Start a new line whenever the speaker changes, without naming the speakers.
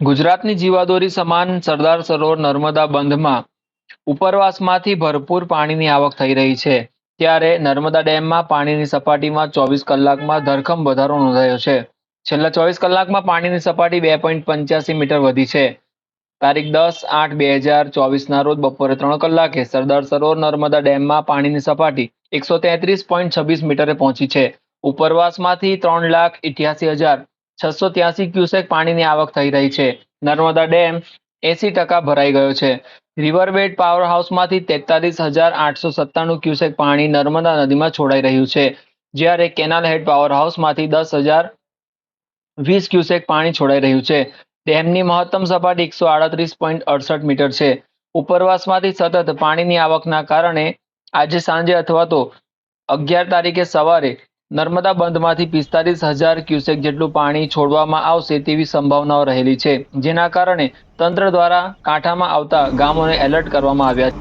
ગુજરાતની જીવાદોરી સમાન સરદાર સરોવર નર્મદા બંધમાં ઉપરવાસમાંથી ભરપૂર પાણીની આવક થઈ રહી છે. ત્યારે નર્મદા ડેમમાં પાણીની સપાટીમાં ચોવીસ કલાકમાં ધરખમ વધારો નોંધાયો છે. છેલ્લા ચોવીસ કલાકમાં પાણીની સપાટી બે પોઈન્ટ પંચ્યાસી મીટર વધી છે. તારીખ દસ આઠ બે હજાર ચોવીસના રોજ બપોરે ત્રણ કલાકે સરદાર સરોવર નર્મદા ડેમમાં પાણીની સપાટી એકસો તેત્રીસ પોઈન્ટ છવ્વીસ મીટરે પહોંચી છે. ઉપરવાસમાંથી ત્રણ લાખ ઇઠ્યાસી હજાર છસો ત્યાસી ક્યુસેક પાણીની આવક થઈ રહી છે. નર્મદા ડેમ એસી ટકા ભરાઈ ગયો છે. રિવરબેડ પાવર હાઉસમાંથી તેતાલીસ હજાર આઠસો સત્તાણું ક્યુસેક પાણી નર્મદા નદીમાં છોડાઈ રહ્યું છે. જ્યારે કેનાલ હેડ પાવર હાઉસમાંથી દસ હજાર વીસ ક્યુસેક પાણી છોડાઈ રહ્યું છે. ડેમની મહત્તમ સપાટી એકસો આડત્રીસ પોઈન્ટ અડસઠ મીટર છે. ઉપરવાસમાંથી સતત પાણીની આવકના કારણે આજે સાંજે અથવા તો અગિયાર તારીખે સવારે નર્મદા બંધમાંથી પિસ્તાલીસ હજાર ક્યુસેક જેટલું પાણી છોડવામાં આવશે તેવી સંભાવનાઓ રહેલી છે. જેના કારણે તંત્ર દ્વારા કાંઠામાં આવતા ગામોને એલર્ટ કરવામાં આવ્યા છે.